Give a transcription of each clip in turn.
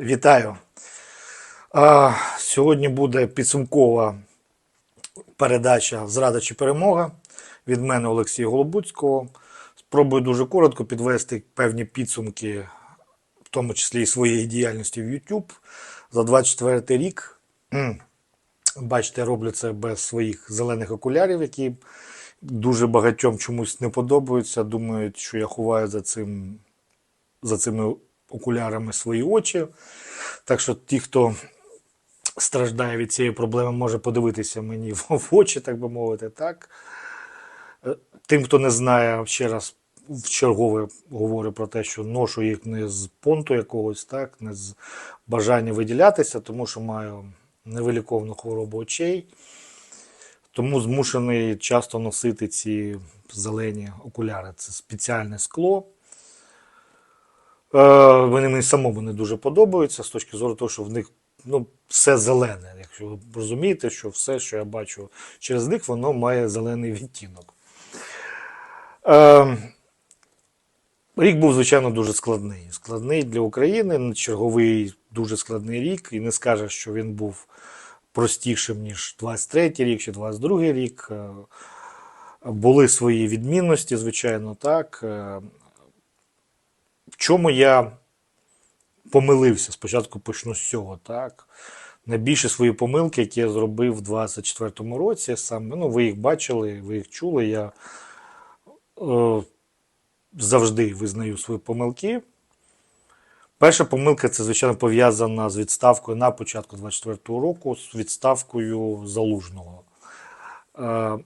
Вітаю. Сьогодні буде підсумкова передача Зрада чи перемога від мене Олексія Голобуцького. Спробую дуже коротко підвести певні підсумки, в тому числі і своєї діяльності в YouTube за 24 рік. Бачите, я роблю це без своїх зелених окулярів, які дуже багатьом чомусь не подобаються. Думають, що я ховаю за цим за цими окулярами свої очі. Так що ті, хто страждає від цієї проблеми, може подивитися мені в очі, так би мовити. Так? Е, Тим, хто не знає, ще раз в чергове говорю про те, що ношу їх не з понту якогось, так, не з бажання виділятися, тому що маю невиліковну хворобу очей. Тому змушений часто носити ці зелені окуляри. Це спеціальне скло. Е, Вони мені самому не дуже подобаються з точки зору того, що в них ну, все зелене. Якщо ви розумієте, що все, що я бачу через них, воно має зелений відтінок. Е, Рік був, звичайно, дуже складний. Складний для України, черговий дуже складний рік, і не скаже, що він був простішим, ніж 23-й рік чи 22 рік. Е, Були свої відмінності, звичайно, так. В чому я помилився? Спочатку почну з цього, так. Найбільше свої помилки, які я зробив в 24-му році, саме, ну, ви їх бачили, ви їх чули. Я е, завжди визнаю свої помилки. Перша помилка це, звичайно, пов'язана з відставкою на початку 24-го року, з відставкою залужного. Е,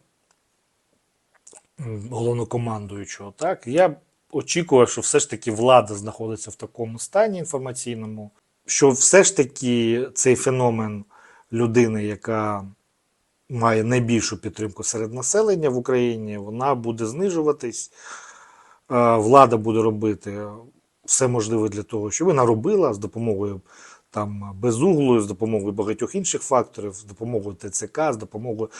головнокомандуючого. Так? Я очікував, що все ж таки влада знаходиться в такому стані інформаційному, що все ж таки цей феномен людини, яка має найбільшу підтримку серед населення в Україні, вона буде знижуватись. Е, Влада буде робити все можливе для того, щоб вона робила з допомогою там безуглою, з допомогою багатьох інших факторів, з допомогою ТЦК, з допомогою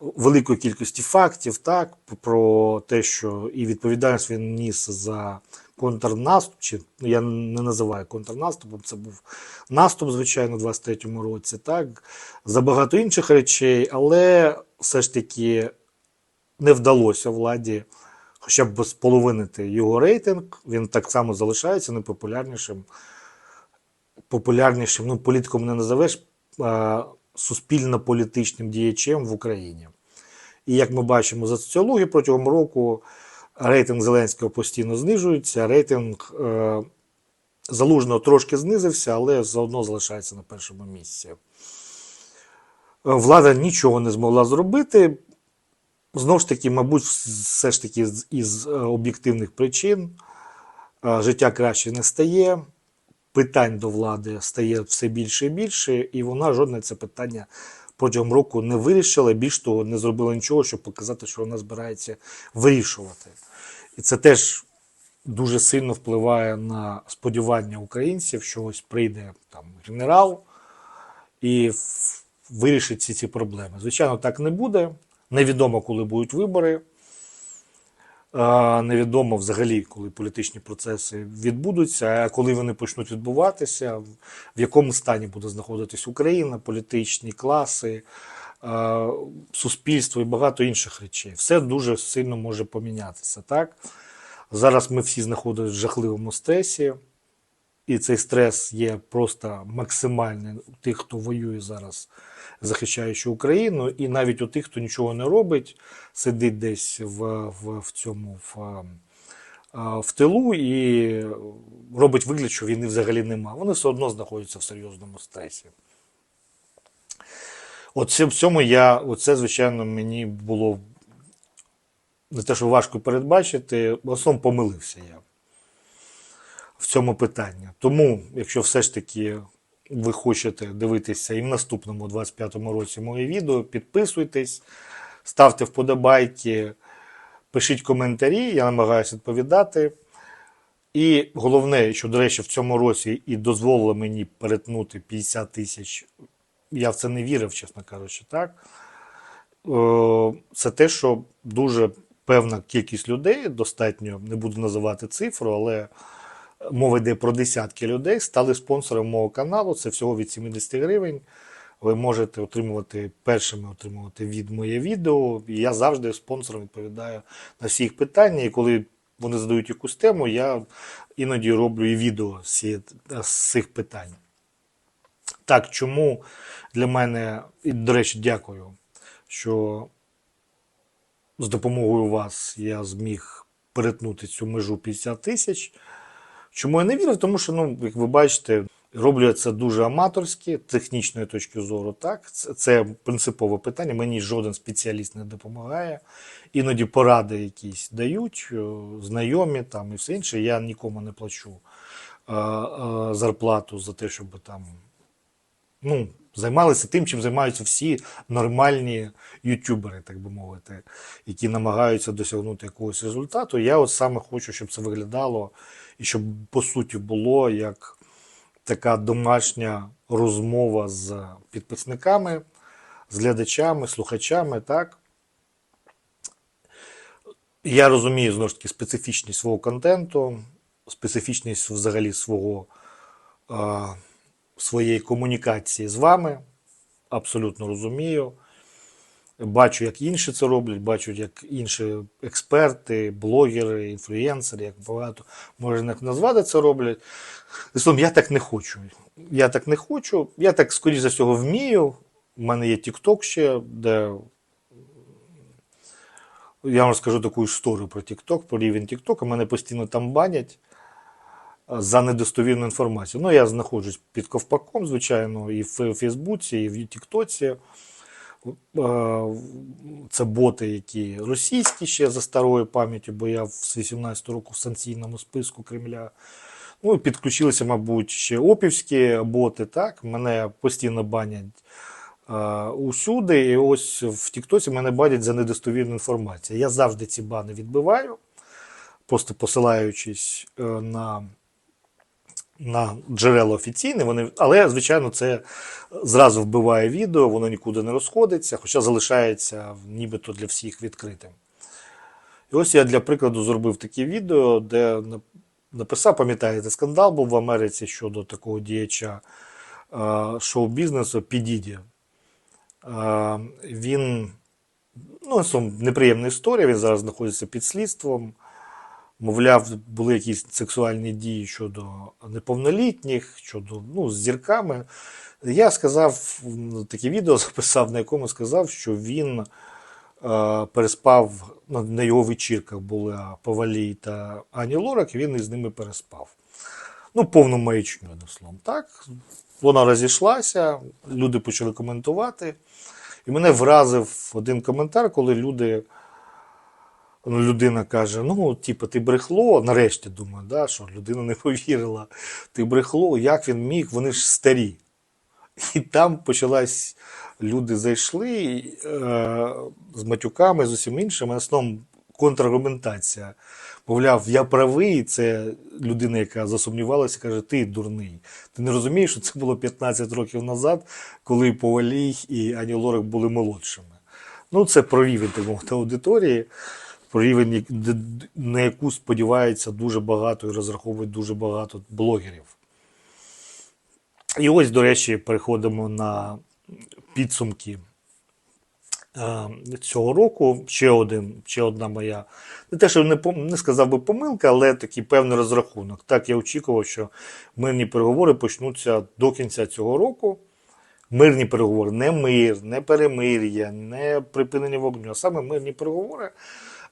великої кількості фактів, так про те, що і відповідальність він ніс за контрнаступ, чи ну, я не називаю контрнаступом, це був наступ, звичайно, у 23-му році, так, за багато інших речей, але все ж таки не вдалося владі хоча б споловинити його рейтинг. Він так само залишається найпопулярнішим популярнішим, ну, політиком не називеш а, суспільно-політичним діячем в Україні. І як ми бачимо за соціологію протягом року рейтинг Зеленського постійно знижується, рейтинг е, Залужного трошки знизився, але заодно залишається на першому місці. Е, Влада нічого не змогла зробити. Знову ж таки, мабуть, все ж таки із е, об'єктивних причин е, життя краще не стає питань до влади стає все більше і більше, і вона жодне це питання протягом року не вирішила. Більш того, не зробила нічого, щоб показати, що вона збирається вирішувати. І це теж дуже сильно впливає на сподівання українців, що ось прийде там генерал і вирішить всі ці проблеми. Звичайно, так не буде. Невідомо, коли будуть вибори. Е, Невідомо взагалі, коли політичні процеси відбудуться, коли вони почнуть відбуватися, в якому стані буде знаходитись Україна, політичні класи, е, суспільство і багато інших речей. Все дуже сильно може помінятися. Так? Зараз ми всі знаходимося в жахливому стресі, і цей стрес є просто максимальний у тих, хто воює зараз, захищаючи Україну, і навіть у тих, хто нічого не робить, сидить десь в, в, в цьому в, в тилу і робить вигляд, що війни взагалі нема. Вони все одно знаходяться в серйозному стресі. Оце в цьому я, оце, звичайно, мені було не те, що важко передбачити, в основному помилився я в цьому питанні. Тому, якщо все ж таки ви хочете дивитися і в наступному 25-му році моє відео, підписуйтесь, ставте вподобайки, пишіть коментарі, я намагаюся відповідати. І головне, що, до речі, в цьому році і дозволило мені перетнути 50 тисяч, я в це не вірив, чесно кажучи, так. Е, Це те, що дуже певна кількість людей, достатньо, не буду називати цифру, але мова йде про десятки людей, стали спонсором мого каналу. Це всього від 70 гривень. Ви можете отримувати першими отримувати від моє відео. І я завжди спонсором відповідаю на всі їх питання. І коли вони задають якусь тему, я іноді роблю і відео з цих питань. Так, чому для мене, і, до речі, дякую, що з допомогою вас я зміг перетнути цю межу 50 тисяч. Чому я не вірю? Тому що, ну, як ви бачите, роблю я це дуже аматорськи, технічної точки зору. Так, це, це принципове питання. Мені жоден спеціаліст не допомагає. Іноді поради якісь дають, е, знайомі там і все інше. Я нікому не плачу е, е, зарплату за те, щоб там ну, займалися тим, чим займаються всі нормальні ютубери, так би мовити, які намагаються досягнути якогось результату. Я от саме хочу, щоб це виглядало і щоб по суті було як така домашня розмова з підписниками, з глядачами, слухачами. так. Я розумію знову ж таки специфічність свого контенту, специфічність взагалі свого, а, своєї комунікації з вами. Абсолютно розумію. Бачу, як інші це роблять, бачу, як інші експерти, блогери, інфлюенсери, як багато можна їх назвати, це роблять. Словом, я так не хочу. Я так не хочу. Я так, скоріш за всього, вмію. У мене є TikTok ще, де я вам розкажу таку історію про TikTok, про рівень TikTok. Мене постійно там банять за недостовірну інформацію. Ну, я знаходжусь під ковпаком, звичайно, і в Фейсбуці, і в Тіктоці. Це боти, які російські ще за старою пам'яттю, бо я з 18 року в санкційному списку Кремля. Ну, підключилися, мабуть, ще опівські боти. Так, мене постійно банять е, усюди. І ось в Тіктоці мене банять за недостовірну інформацію. Я завжди ці бани відбиваю, просто посилаючись е, на на джерела офіційне, вони, але, звичайно, це зразу вбиває відео, воно нікуди не розходиться, хоча залишається нібито для всіх відкритим. І ось я для прикладу зробив таке відео, де написав, пам'ятаєте, скандал був в Америці щодо такого діяча шоу-бізнесу Підіді. Він, ну, неприємна історія, він зараз знаходиться під слідством. Мовляв, були якісь сексуальні дії щодо неповнолітніх, щодо ну, з зірками. Я сказав, м, таке відео записав, на якому сказав, що він е, переспав ну, на його вечірках були Павалій та Ані Лорак, і він із ними переспав. Ну, повну маячню, одним словом. Так, вона розійшлася, люди почали коментувати. І мене вразив один коментар, коли люди. Ну, людина каже: ну, типу, ти брехло. Нарешті думаю, да, що людина не повірила. Ти брехло, як він міг, вони ж старі. І там почалась, люди зайшли е, з матюками, з усім іншим, в основному контраргументація. Мовляв, я правий, це людина, яка засумнівалася, каже, ти дурний. Ти не розумієш, що це було 15 років назад, коли Повалій і Ані Лорак були молодшими. Ну, це про рівень так мовити, аудиторії, рівень, на яку сподівається дуже багато і розраховують дуже багато блогерів. І ось, до речі, переходимо на підсумки е, цього року. Ще один, ще одна моя, не те, що не, не сказав би помилка, але такий певний розрахунок. Так, я очікував, що мирні переговори почнуться до кінця цього року. Мирні переговори, не мир, не перемир'я, не припинення вогню, а саме мирні переговори.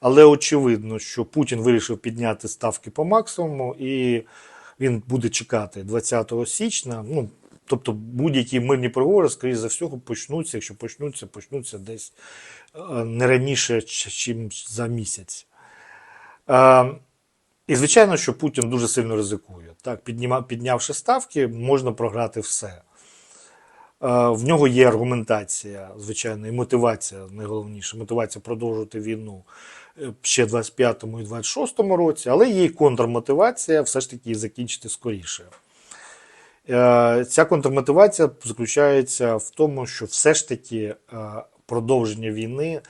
Але очевидно, що Путін вирішив підняти ставки по максимуму, і він буде чекати 20 січня. Ну, тобто будь-які мирні переговори, скоріше за всього, почнуться, якщо почнуться, почнуться десь е, не раніше, ніж за місяць. Е, І звичайно, що Путін дуже сильно ризикує. Так, піднявши ставки, можна програти все. Е, В нього є аргументація, звичайно, і мотивація, найголовніше, мотивація продовжувати війну ще 25-му і 26-му році, але і контрмотивація все ж таки закінчити скоріше. Е, Ця контрмотивація заключається в тому, що все ж таки е, продовження війни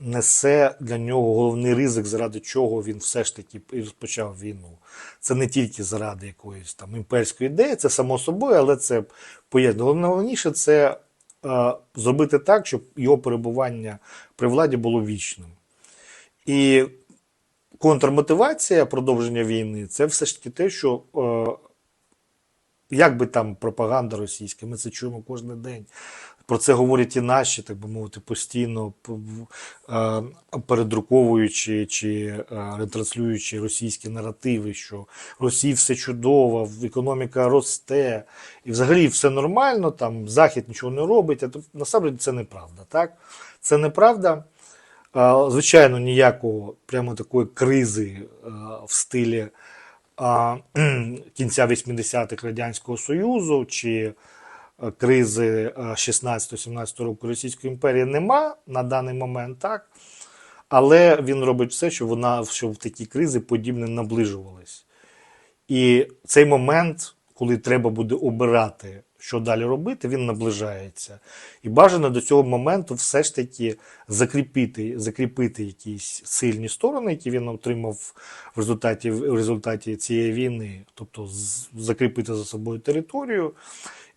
несе для нього головний ризик, заради чого він все ж таки розпочав війну. Це не тільки заради якоїсь там імперської ідеї, це само собою, але це поєднано. Головне- Головніше це е, зробити так, щоб його перебування при владі було вічним. І контрмотивація продовження війни це все ж таки те, що е, як би там пропаганда російська, ми це чуємо кожен день. Про це говорять і наші, так би мовити, постійно е, передруковуючи чи е, ретранслюючи російські наративи, що Росії все чудово, економіка росте, і взагалі все нормально, там Захід нічого не робить. А насправді це неправда. Так? Це неправда. Е, Звичайно, ніякого прямо такої кризи е, в стилі кінця 80-х Радянського Союзу чи е, кризи е, 16-17 року Російської імперії нема на даний момент, так. Але він робить все, щоб вона щоб такі кризи подібне наближувались. І цей момент, коли треба буде обирати, що далі робити, він наближається. І бажано до цього моменту все ж таки закріпити, закріпити якісь сильні сторони, які він отримав в результаті, в результаті цієї війни, тобто закріпити за собою територію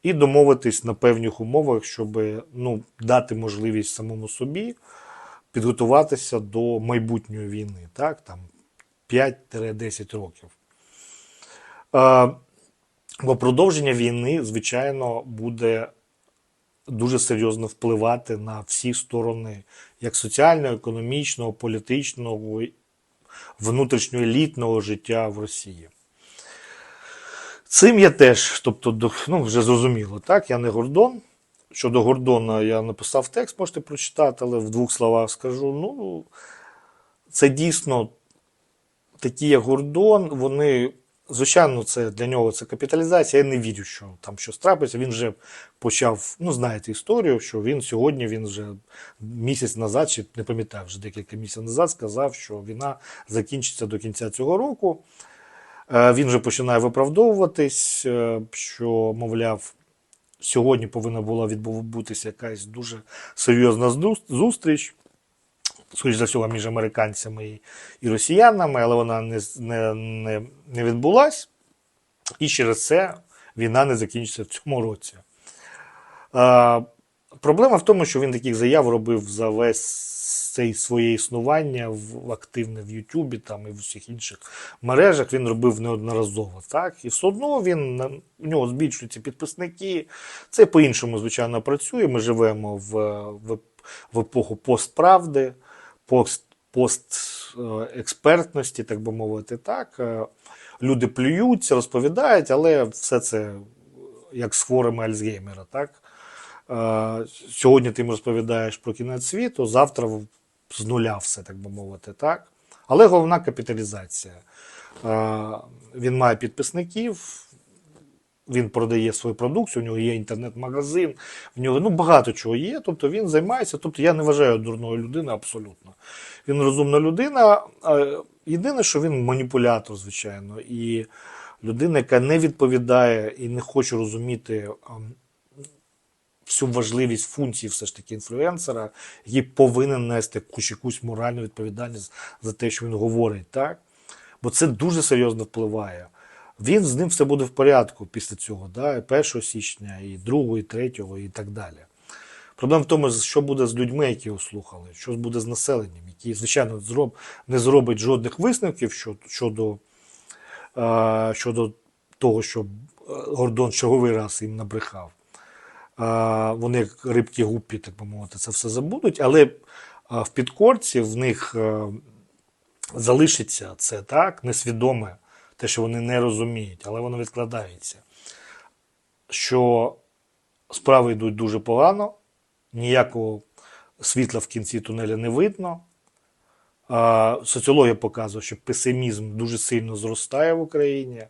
і домовитись на певних умовах, щоб ну, дати можливість самому собі підготуватися до майбутньої війни, так, там 5-10 років. Бо продовження війни, звичайно, буде дуже серйозно впливати на всі сторони як соціального, економічного, політичного, внутрішньоелітного життя в Росії. Цим я теж, тобто, ну, вже зрозуміло, так, я не Гордон. Щодо Гордона я написав текст, можете прочитати, але в двох словах скажу. Ну, це дійсно такі, як Гордон, вони, звичайно, це для нього це капіталізація. Я не вірю, що там щось трапиться. Він вже почав, ну, знаєте історію, що він сьогодні, він вже місяць назад, чи не пам'ятаю, вже декілька місяців назад сказав, що війна закінчиться до кінця цього року. Е, Він вже починає виправдовуватись, е, що, мовляв, сьогодні повинна була відбутися якась дуже серйозна зустріч скоріш за всього, між американцями і, і росіянами, але вона не, не, не, не відбулась. І через це війна не закінчиться в цьому році. А, проблема в тому, що він таких заяв робив за весь цей своє існування в активне в Ютубі і в усіх інших мережах. Він робив неодноразово. Так? І все одно він у нього збільшуються підписники. Це по-іншому, звичайно, працює. Ми живемо в, в, в епоху постправди, пост, постекспертності, так би мовити. Так? Е, Люди плюються, розповідають, але все це як з хворими Альцгеймера. Так? Е, Сьогодні ти їм розповідаєш про кінець світу, завтра з нуля все, так би мовити. Так? Але головна капіталізація. Е, Він має підписників, він продає свою продукцію, у нього є інтернет-магазин, в нього ну, багато чого є. Тобто він займається. Тобто я не вважаю дурною людиною абсолютно. Він розумна людина. Єдине, що він маніпулятор, звичайно, і людина, яка не відповідає і не хоче розуміти всю важливість функції все ж таки інфлюенсера, який повинен нести якусь моральну відповідальність за те, що він говорить, так? Бо це дуже серйозно впливає. Він з ним все буде в порядку після цього, да? і 1 січня, і 2, і 3, і так далі. Проблема в тому, що буде з людьми, які його слухали, що буде з населенням, які, звичайно, зроб, не зробить жодних висновків щодо, щодо, е, щодо того, що е, Гордон черговий раз їм набрехав. Е, вони, як рибки гуппі, так би мовити, це все забудуть, але е, в підкорці в них е, залишиться це так, несвідоме, те, що вони не розуміють, але воно відкладається. Що справи йдуть дуже погано, ніякого світла в кінці тунеля не видно. Соціологія показує, що песимізм дуже сильно зростає в Україні.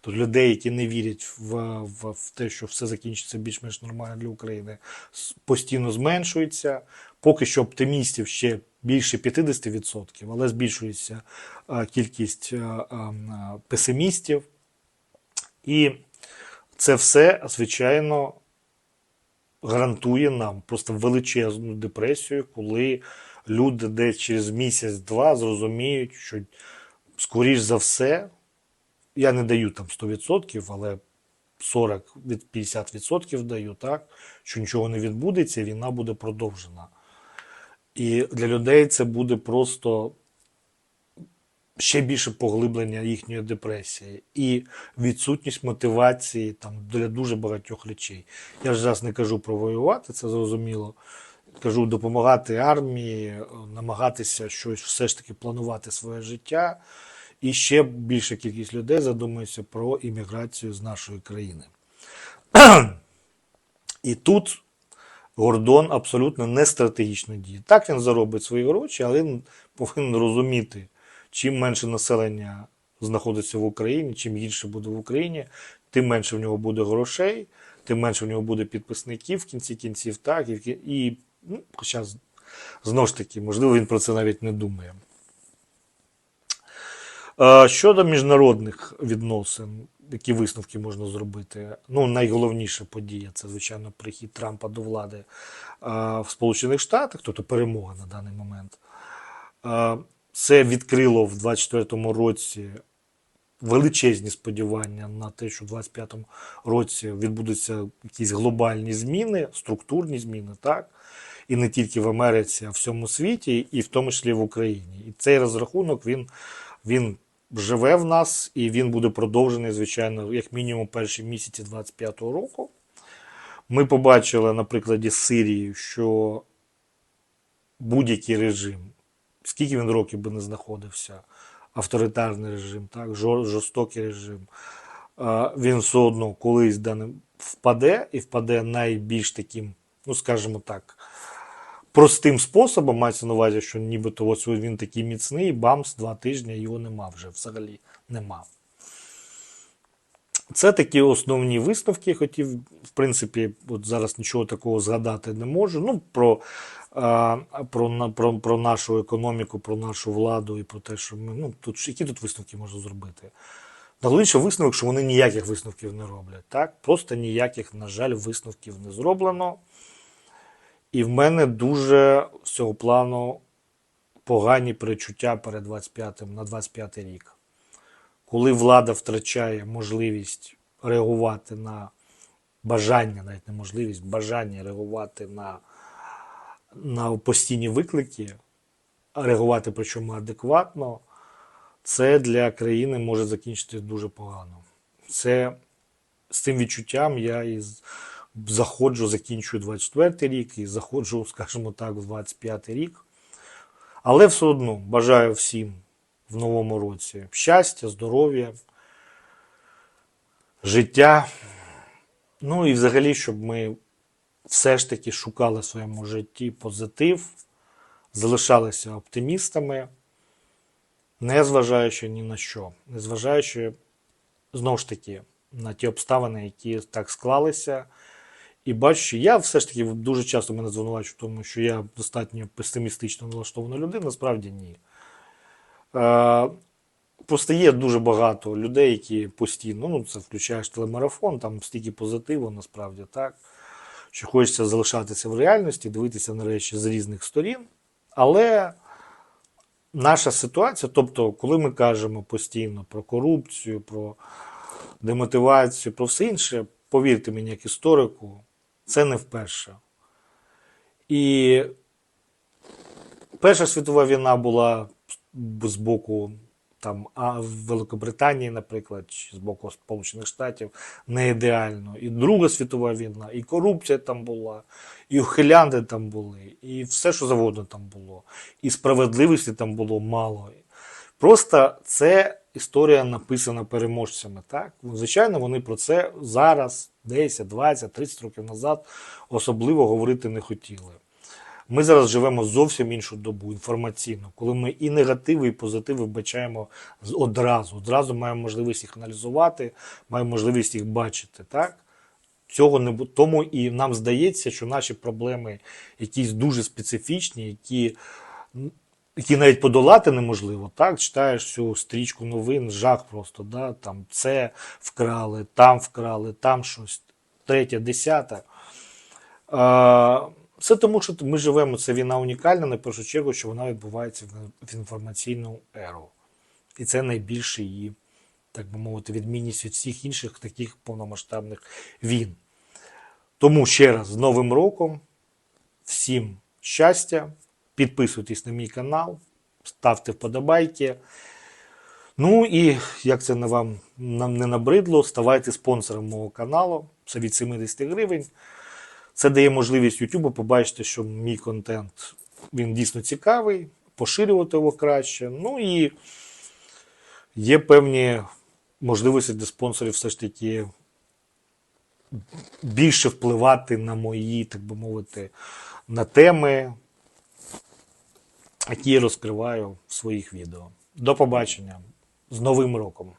Тут людей, які не вірять в, в, в те, що все закінчиться більш-менш нормально для України, постійно зменшується. Поки що оптимістів ще більше 50%, але збільшується кількість песимістів. І це все, звичайно, гарантує нам просто величезну депресію, коли люди десь через місяць-два зрозуміють, що скоріш за все, я не даю там 100%, але 40 від 50% даю, так, що нічого не відбудеться, війна буде продовжена. І для людей це буде просто ще більше поглиблення їхньої депресії і відсутність мотивації там для дуже багатьох речей. Я ж зараз не кажу про воювати, це зрозуміло. Кажу допомагати армії, намагатися щось все ж таки планувати своє життя. І ще більша кількість людей задумується про імміграцію з нашої країни. І тут Гордон абсолютно не стратегічно діє. Так він заробить свої гроші, але він повинен розуміти, чим менше населення знаходиться в Україні, чим гірше буде в Україні, тим менше в нього буде грошей, тим менше в нього буде підписників в кінці кінців, так, і, і ну, хоча знову ж таки, можливо, він про це навіть не думає. Е, Щодо міжнародних відносин, які висновки можна зробити? Ну, найголовніша подія це, звичайно, прихід Трампа до влади е, в Сполучених Штатах, тобто перемога на даний момент. Е, Це відкрило в 2024 році величезні сподівання на те, що в 2025 році відбудуться якісь глобальні зміни, структурні зміни, так? І не тільки в Америці, а в всьому світі, і в тому числі в Україні. І цей розрахунок він, він живе в нас, і він буде продовжений, звичайно, як мінімум перші місяці 2025 року. Ми побачили на прикладі Сирії, що будь-який режим, скільки він років би не знаходився, авторитарний режим, так, жорстокий режим, він все одно колись впаде і впаде найбільш таким, ну скажімо так, простим способом, мається на увазі, що нібито ось він такий міцний, бамс, два тижні його нема вже взагалі нема. Це такі основні висновки. Хотів, в принципі, от зараз нічого такого згадати не можу. Ну, про, а, про, про, про нашу економіку, про нашу владу і про те, що ми. Ну, тут, які тут висновки можна зробити? Найголовніше висновок, що вони ніяких висновків не роблять. Так? Просто ніяких, на жаль, висновків не зроблено. І в мене дуже з цього плану погані перечуття перед 25 на 25 рік. Коли влада втрачає можливість реагувати на бажання, навіть не можливість, бажання реагувати на, на постійні виклики, реагувати причому адекватно, це для країни може закінчитись дуже погано. Це з цим відчуттям я і з- заходжу, закінчую 24 рік і заходжу, скажімо так, в 25 рік. Але все одно бажаю всім в новому році щастя, здоров'я, життя. Ну і взагалі, щоб ми все ж таки шукали в своєму житті позитив, залишалися оптимістами, не зважаючи ні на що, не зважаючи знову ж таки на ті обставини, які так склалися. І бачу, що я все ж таки дуже часто мене звинувачують в тому, що я достатньо песимістично налаштована людина, насправді ні. Е, Просто є дуже багато людей, які постійно, ну це включаєш телемарафон, там стільки позитиву, насправді так. Що хочеться залишатися в реальності, дивитися на речі з різних сторін. Але наша ситуація, тобто, коли ми кажемо постійно про корупцію, про демотивацію, про все інше, повірте мені, як історику, це не вперше. І Перша світова війна була з боку там, Великобританії, наприклад, чи з боку Сполучених Штатів не ідеально. І Друга світова війна, і корупція там була, і ухилянти там були, і все, що завгодно там було. І справедливості там було мало. Просто це історія написана переможцями. Так? Звичайно, вони про це зараз, 10, 20, 30 років назад особливо говорити не хотіли. Ми зараз живемо зовсім іншу добу інформаційно, коли ми і негативи, і позитиви бачаємо з- одразу. Одразу маємо можливість їх аналізувати, маємо можливість їх бачити. Так? Цього не тому і нам здається, що наші проблеми якісь дуже специфічні, які, які навіть подолати неможливо. Так, читаєш всю стрічку новин, жах просто, да? там це вкрали, там вкрали, там щось, третє, десяте. Е, Це тому, що ми живемо, це війна унікальна, на першу чергу, що вона відбувається в інформаційну еру. І це найбільше її, так би мовити, відмінність від всіх інших таких повномасштабних війн. Тому ще раз з Новим роком, всім щастя, підписуйтесь на мій канал, ставте вподобайки. Ну і як це не вам не набридло, ставайте спонсором мого каналу. Це від 70 гривень. Це дає можливість YouTube побачити, що мій контент він дійсно цікавий, поширювати його краще. Ну і є певні можливості для спонсорів все ж таки більше впливати на мої, так би мовити, на теми, які розкриваю в своїх відео. До побачення з Новим роком!